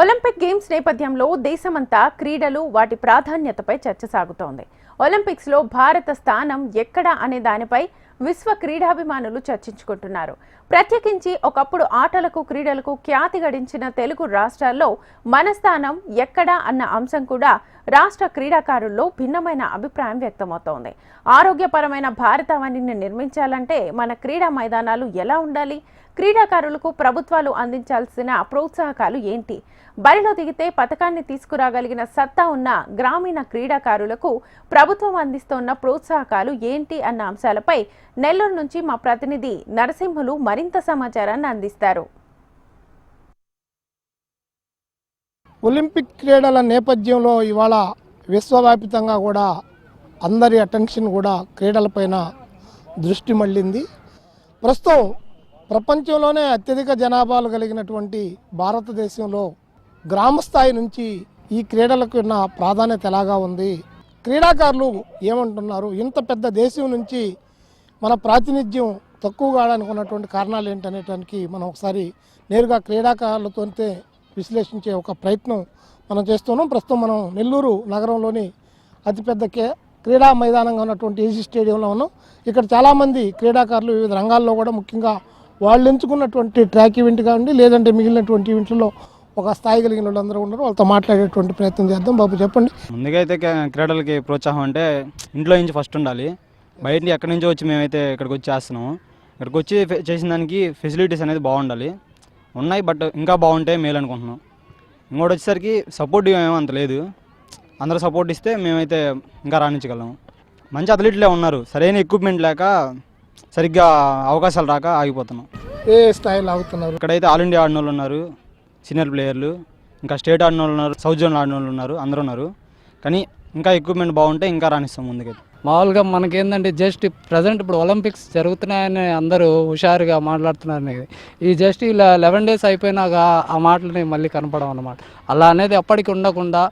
Olympic games నేపథ్యంలో దేశమంతా క్రీడలు వాటి ప్రాధాన్యతపై చర్చ సాగుతోంది. ఒలింపిక్స్లో భారత స్థానం ఎక్కడ అనే దానిపై విశ్వ క్రీడాభిమానులు చర్చించుకుంటున్నారు. ప్రత్యేకించి ఒకప్పుడు ఆటలకు క్రీడలకు ఖ్యాతి గడించిన తెలుగు రాష్ట్రాల్లో మన స్థానం ఎక్కడ అన్న అంశం కూడా రాష్ట్ర క్రీడాకారుల్లో భిన్నమైన అభిప్రాయం వ్యక్తమవుతోంది. ఆరోగ్యపరమైన భారతావనిని నిర్మించాలంటే మన క్రీడా మైదానాలు ఎలా ఉండాలి? క్రీడాకారులకు ప్రభుత్వాలు అందించాల్సిన ప్రోత్సాహకాలు ఏంటి? బరిలో దిగితే పథకాన్ని తీసుకురాగలిగిన సత్తా ఉన్న గ్రామీణ క్రీడాకారులకు ప్రభుత్వం అందిస్తోన్న ప్రోత్సాహకాలు ఏంటి అన్న అంశాలపై నెల్లూరు నుంచి మా ప్రతినిధి నరసింహులు మరింత సమాచారాన్ని అందిస్తారు. ఒలింపిక్ క్రీడల నేపథ్యంలో ఇవాళ విశ్వవ్యాపితంగా కూడా అందరి అటెన్షన్ కూడా క్రీడలపైన దృష్టి మళ్ళింది. ప్రస్తుతం ప్రపంచంలోనే అత్యధిక జనాభాలు కలిగినటువంటి భారతదేశంలో గ్రామ స్థాయి నుంచి ఈ క్రీడలకు ఉన్న ప్రాధాన్యత ఎలాగా ఉంది? క్రీడాకారులు ఏమంటున్నారు? ఇంత పెద్ద దేశం నుంచి మన ప్రాతినిధ్యం తక్కువ కావడానికి ఉన్నటువంటి కారణాలు ఏంటనేటానికి మనం ఒకసారి నేరుగా క్రీడాకారులతోనే విశ్లేషించే ఒక ప్రయత్నం మనం చేస్తున్నాం. ప్రస్తుతం మనం నెల్లూరు నగరంలోని అతిపెద్ద కే క్రీడా మైదానంగా ఉన్నటువంటి ఏసీ స్టేడియంలో ఉన్నాం. ఇక్కడ చాలామంది క్రీడాకారులు వివిధ రంగాల్లో కూడా ముఖ్యంగా వాళ్ళు ఎంచుకున్నటువంటి ట్రాక్ ఈవెంట్ కావండి లేదంటే మిగిలినటువంటి ఈవెంట్లలో ఒక స్థాయి కలిగిన వాళ్ళందరూ ఉన్నారు. వాళ్ళతో మాట్లాడేటువంటి ప్రయత్నం చేద్దాం. బాబు చెప్పండి. ముందుగా అయితే క్రీడలకి ప్రోత్సాహం అంటే ఇంట్లో నుంచి ఫస్ట్ ఉండాలి. బయట ఎక్కడి నుంచో వచ్చి మేమైతే ఇక్కడికి వచ్చి చేస్తున్నాము. ఇక్కడికి వచ్చి చేసిన దానికి ఫెసిలిటీస్ అనేది బాగుండాలి. ఉన్నాయి బట్ ఇంకా బాగుంటే మేలు అనుకుంటున్నాం. ఇంకోటి వచ్చేసరికి సపోర్ట్ ఏమో అంత లేదు. అందరూ సపోర్ట్ ఇస్తే మేమైతే ఇంకా రాణించగలము మంచి అథ్లీట్లే ఉన్నారు. సరైన ఎక్విప్మెంట్ లేక సరిగ్గా అవకాశాలు రాక ఆగిపోతున్నాం. ఏ స్థాయిలో ఆగుతున్నారు? ఇక్కడైతే ఆల్ ఇండియా ఆడిన వాళ్ళు ఉన్నారు సీనియర్ ప్లేయర్లు ఇంకా స్టేట్ ఆడిన వాళ్ళు ఉన్నారు సౌత్ జోన్ ఆడిన వాళ్ళు ఉన్నారు అందరూ ఉన్నారు. కానీ ఇంకా ఎక్విప్మెంట్ బాగుంటే ఇంకా రాణిస్తాం ముందుకైతే. మామూలుగా మనకేందంటే జస్ట్ ప్రజెంట్ ఇప్పుడు ఒలింపిక్స్ జరుగుతున్నాయని అందరూ హుషారుగా మాట్లాడుతున్నారు అనేది. ఈ జస్ట్ ఇలా లెవెన్ డేస్ అయిపోయినాక ఆ మాటలని మళ్ళీ కనపడం అన్నమాట. అలా అనేది ఎప్పటికీ ఉండకుండా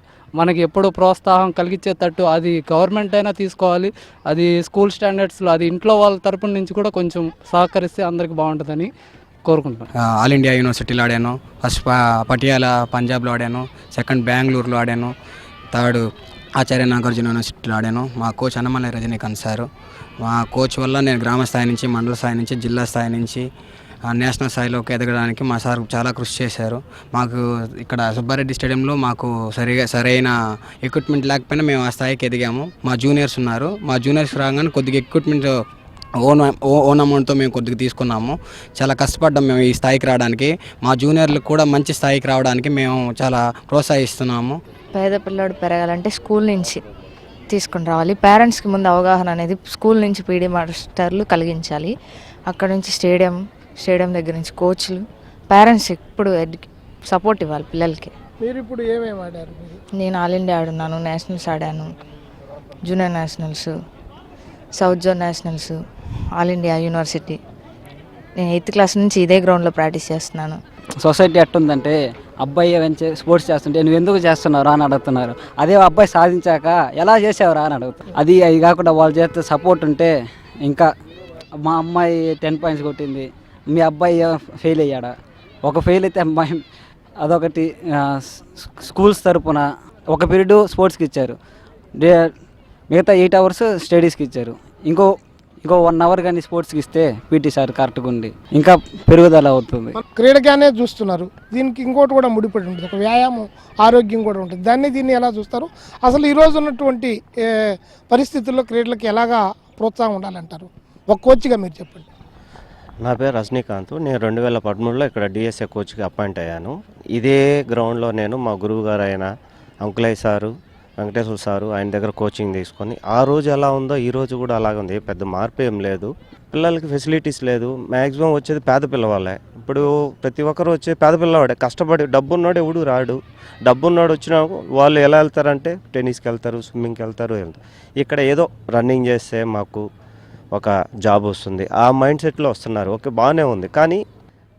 మనకి ఎప్పుడు ప్రోత్సాహం కలిగించేటట్టు అది గవర్నమెంట్ అయినా తీసుకోవాలి. అది స్కూల్ స్టాండర్డ్స్లో అది ఇంట్లో వాళ్ళ తరపు నుంచి కూడా కొంచెం సహకరిస్తే అందరికి బాగుంటుందని కోరుకుంటున్నాను. ఆల్ ఇండియా యూనివర్సిటీలో ఆడాను. ఫస్ట్ పటియాల పటియాలా పంజాబ్లో ఆడాను. సెకండ్ బెంగళూరులో ఆడాను. థర్డ్ ఆచార్య నాగార్జున యూనివర్సిటీలో ఆడాను. మా కోచ్ అన్నమలై రజనీకాంత్ సారు. మా కోచ్ వల్ల నేను గ్రామ స్థాయి నుంచి మండల స్థాయి నుంచి జిల్లా స్థాయి నుంచి నేషనల్ స్థాయిలోకి ఎదగడానికి మా సార్ చాలా కృషి చేశారు. మాకు ఇక్కడ సుబ్బారెడ్డి స్టేడియంలో మాకు సరిగా సరైన ఎక్విప్మెంట్ లేకపోయినా మేము ఆ స్థాయికి ఎదిగాము. మా జూనియర్స్ ఉన్నారు. మా జూనియర్స్ రాగానే కొద్దిగా ఎక్విప్మెంట్ ఓన్ ఓ- ఓన్ అమౌంట్తో మేము కొద్దిగా తీసుకున్నాము. చాలా కష్టపడ్డాం మేము ఈ స్థాయికి రావడానికి. మా జూనియర్లకు కూడా మంచి స్థాయికి రావడానికి మేము చాలా ప్రోత్సహిస్తున్నాము. పేద పిల్లాడు పెరగాలంటే స్కూల్ నుంచి తీసుకుని రావాలి. పేరెంట్స్కి ముందు అవగాహన అనేది స్కూల్ నుంచి పీడీ మాస్టర్లు కలిగించాలి. అక్కడ నుంచి స్టేడియం స్టేడియం దగ్గర నుంచి కోచ్లు పేరెంట్స్ ఇప్పుడు సపోర్ట్ ఇవ్వాలి పిల్లలకి. మీరు ఇప్పుడు ఏమేమి ఆడారు మీరు? నేను ఆల్ ఇండియా ఆడున్నాను నేషనల్స్ ఆడాను junior nationals south zone nationals all India university. నేను ఎయిత్ క్లాస్ నుంచి ఇదే గ్రౌండ్లో ప్రాక్టీస్ చేస్తున్నాను. సొసైటీ ఎట్టుందంటే అబ్బాయి వెంచే స్పోర్ట్స్ చేస్తుంటే నువ్వు ఎందుకు చేస్తున్నావు అని అడుగుతున్నారు. అదే అబ్బాయి సాధించాక ఎలా చేసావురా అని అడుగుతారు. అది అది కాకుండా వాళ్ళు చేస్తే సపోర్ట్ ఉంటే ఇంకా మా అమ్మాయి టెన్ పాయింట్స్ కొట్టింది. మీ అబ్బాయి ఫెయిల్ అయ్యాడా? ఒక ఫెయిల్ అయితే అమ్మాయి అదొకటి స్కూల్స్ తరపున ఒక పీరియడ్ స్పోర్ట్స్కి ఇచ్చారు. డే మిగతా ఎయిట్ అవర్స్ స్టడీస్కి ఇచ్చారు. ఇంకో ఇంకో వన్ అవర్ కానీ స్పోర్ట్స్కి ఇస్తే పీటీ సార్ కరెక్ట్గా ఉండి ఇంకా పెరుగుదల అవుతుంది. క్రీడగానే చూస్తున్నారు. దీనికి ఇంకోటి కూడా ముడిపడి ఉంటుంది. ఒక వ్యాయామం ఆరోగ్యం కూడా ఉంటుంది. దాన్ని దీన్ని ఎలా చూస్తారు? అసలు ఈ రోజు ఉన్నటువంటి పరిస్థితుల్లో క్రీడలకు ఎలాగా ప్రోత్సాహం ఉండాలంటారు? ఒక కోచ్గా మీరు చెప్పండి. నా పేరు రజనీకాంత్. నేను రెండు వేల పదమూడులో ఇక్కడ డిఎస్ఏ కోచ్కి అపాయింట్ అయ్యాను. ఇదే గ్రౌండ్లో నేను మా గురువు గారు అయిన అంకులయ్య సారు వెంకటేశ్వర సారు ఆయన దగ్గర కోచింగ్ తీసుకొని ఆ రోజు ఎలా ఉందో ఈ రోజు కూడా అలాగే ఉంది. పెద్ద మార్పు ఏం లేదు. పిల్లలకి ఫెసిలిటీస్ లేదు. మ్యాక్సిమం వచ్చేది పేద పిల్లవాళ్ళే. ఇప్పుడు ప్రతి ఒక్కరు వచ్చే పేద పిల్లవాడే. కష్టపడి డబ్బున్నోడు ఎవడు రాడు. డబ్బున్నోడు వచ్చినా వాళ్ళు ఎలా వెళ్తారంటే టెన్నిస్కి వెళ్తారు స్విమ్మింగ్కి వెళ్తారు వెళ్తారు ఇక్కడ ఏదో రన్నింగ్ చేస్తే మాకు ఒక జాబ్ వస్తుంది. ఆ మైండ్ సెట్లో వస్తున్నారు. ఓకే బాగానే ఉంది. కానీ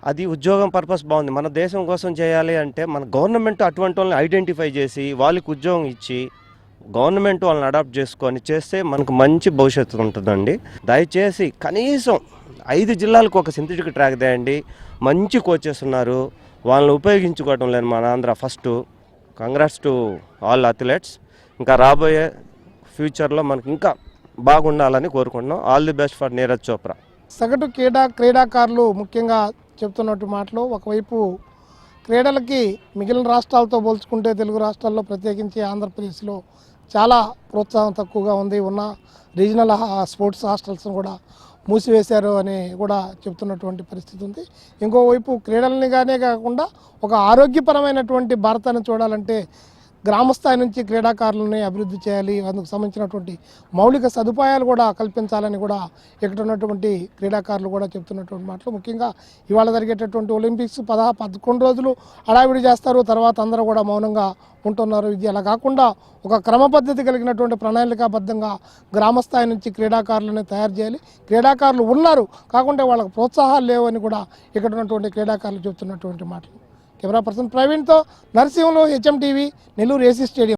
అది ఉద్యోగం పర్పస్ బాగుంది. మన దేశం కోసం చేయాలి అంటే మన గవర్నమెంట్ అటువంటి వాళ్ళని ఐడెంటిఫై చేసి వాళ్ళకి ఉద్యోగం ఇచ్చి గవర్నమెంట్ వాళ్ళని అడాప్ట్ చేసుకొని చేస్తే మనకు మంచి భవిష్యత్తు ఉంటుందండి. దయచేసి కనీసం ఐదు జిల్లాలకు ఒక సింథటిక్ ట్రాక్ తేయండి. మంచి కోచెస్ ఉన్నారు. వాళ్ళని ఉపయోగించుకోవటం లేదు మన Andhra. First congrats to all athletes. ఇంకా రాబోయే ఫ్యూచర్లో మనకి ఇంకా బాగుండాలని కోరుకుంటున్నాం. All the best for Neeraj Chopra. సగటు క్రీడా క్రీడాకారులు ముఖ్యంగా చెప్తున్నట్టు మాటలు. ఒకవైపు క్రీడలకి మిగిలిన రాష్ట్రాలతో పోల్చుకుంటే తెలుగు రాష్ట్రాల్లో ప్రత్యేకించి ఆంధ్రప్రదేశ్లో చాలా ప్రోత్సాహం తక్కువగా ఉంది. ఉన్న రీజనల్ హా- స్పోర్ట్స్ హాస్టల్స్ను కూడా మూసివేశారు అని కూడా చెప్తున్నటువంటి పరిస్థితి ఉంది. ఇంకోవైపు క్రీడలని గానే కాకుండా ఒక ఆరోగ్యపరమైనటువంటి భారతాన్ని చూడాలంటే గ్రామస్థాయి నుంచి క్రీడాకారులని అభివృద్ధి చేయాలి అందుకు సంబంధించినటువంటి మౌలిక సదుపాయాలు కూడా కల్పించాలని కూడా ఇక్కడ ఉన్నటువంటి క్రీడాకారులు కూడా చెప్తున్నటువంటి మాటలు. ముఖ్యంగా ఇవాళ జరిగేటటువంటి ఒలింపిక్స్ పదహా పదకొండు రోజులు హడావిడి చేస్తారు తర్వాత అందరూ కూడా మౌనంగా ఉంటున్నారు. ఇది అలా కాకుండా ఒక క్రమ పద్ధతి కలిగినటువంటి ప్రణాళికాబద్ధంగా గ్రామస్థాయి నుంచి క్రీడాకారులను తయారు చేయాలి. క్రీడాకారులు ఉన్నారు కాకుంటే వాళ్ళకి ప్రోత్సాహాలు లేవని కూడా ఇక్కడ ఉన్నటువంటి క్రీడాకారులు చెబుతున్నటువంటి మాటలు. కెమెరా పర్సన్ ప్రవీణ్తో నరసింహంలో HM TV Nellore AC stadium.